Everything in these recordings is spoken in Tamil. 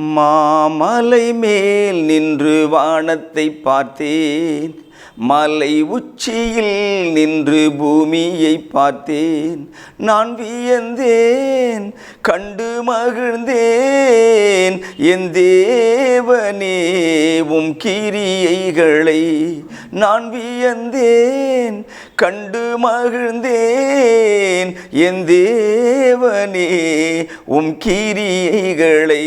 மாமலை மேல் நின்று வானத்தை பார்த்தேன். மலை உச்சியில் நின்று பூமியை பார்த்தேன். நான் வியந்தேன் கண்டு மகிழ்ந்தேன். என் தேவனே உம் கிரியைகளை நான் வியந்தேன் கண்டு மகிழ்ந்தேன். என் தேவனே உம் கிரியைகளை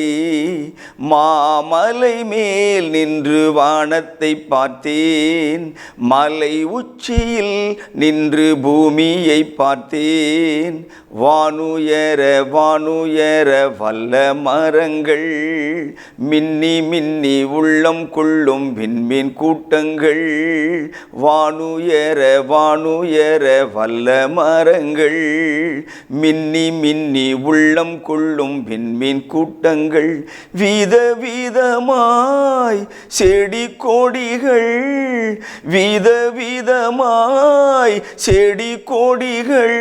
மாமலை மேல் நின்று வானத்தை பார்த்தேன். மலை உச்சியில் நின்று பூமியை பார்த்தேன். வானுயர வானுயர வல்ல மரங்கள் மின்னி மின்னி உள்ளம் கொள்ளும் விண்மீன் கூட்டங்கள் வானுயர வானுயர வல்ல மரங்கள். மின்னி மின்னி உள்ளம் கொள்ளும் விண்மீன் கூட்டங்கள். வித விதமாய் செடி கொடிகள். வித விதமாய் செடி கொடிகள்.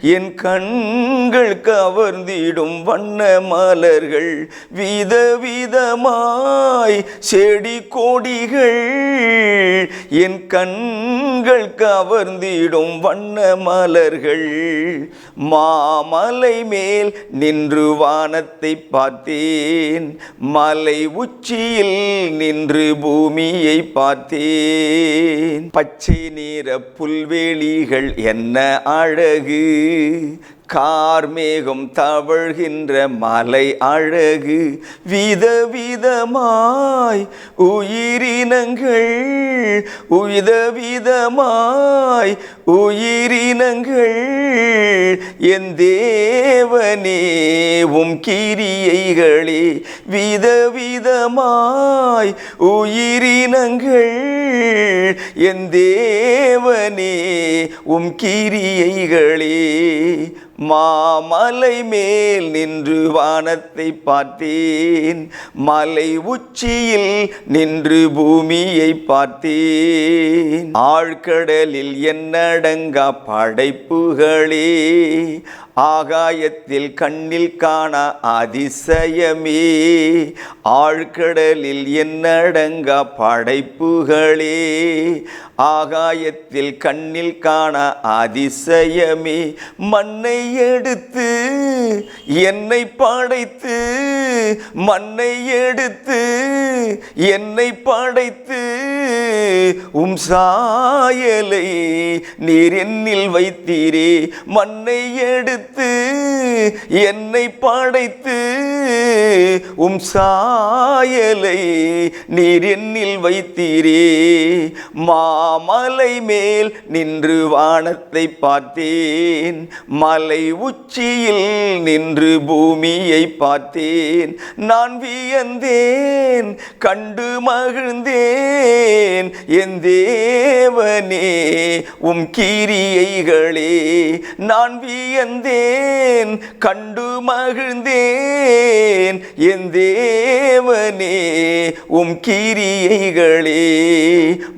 என் கண்கள் கவர்ந்திடும் வண்ண மலர்கள். வித விதமாய் செடி கொடிகள். என் கண்கள் கவர்ந்திடும் வண்ண மலர்கள். மாமலை மேல் நின்று வானத்தை பார்த்தேன். மலை உச்சியில் நின்று பூமியை பார்த்தேன். பச்சை நிற புல்வெளிகள் என்ன அழகு. கார்மேகம் தவழ்கின்ற மலை அழகு விதவிதமாய் உயிரினங்கள் உயிதவிதமாய் உயிரினங்கள். என் தேவனே உம் கிரியைகளே விதவிதமாய் உயிரினங்கள். என் தேவனே உம் கிரியைகளே மாமலை மேல் நின்று வானத்தை பார்த்தேன். மலை உச்சியில் நின்று பூமியை பார்த்தேன். ஆழ்கடலில் என்னடங்கா படைப்புகளே. ஆகாயத்தில் கண்ணில் காண அதிசயமே. ஆழ்கடலில் என்னடங்கா படைப்புகளே. ஆகாயத்தில் கண்ணில் காண அதிசயமே. மண்ணை எடுத்து என்னை படைத்து மண்ணை எடுத்து என்னை படைத்து. உம் சாயலை நீர் என்னில் வைத்தீரே. மண்ணை எடுத்து என்னை படைத்து உம் சாயலை நீர் என்னில் வைத்தீரே. மாமலை மேல் நின்று வானத்தை பார்த்தேன். மலை உச்சியில் நின்று பூமியை பார்த்தேன். நான் வியந்தேன் கண்டு மகிழ்ந்தேன். என் தேவனே உம் கீரியைகளே நான் வியந்தேன் கண்டு மகிழ்ந்தேன். என் தேவனே? உம் கிரியைகளே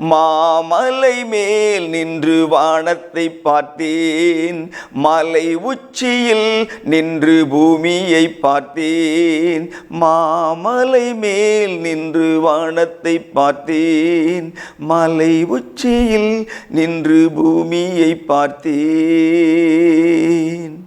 மாமலை மேல் நின்று வானத்தை பார்த்தேன். மலை உச்சியில் நின்று பூமியை பார்த்தேன். மாமலை மேல் நின்று வானத்தை பார்த்தேன். மலை உச்சியில் நின்று பூமியை பார்த்தேன்.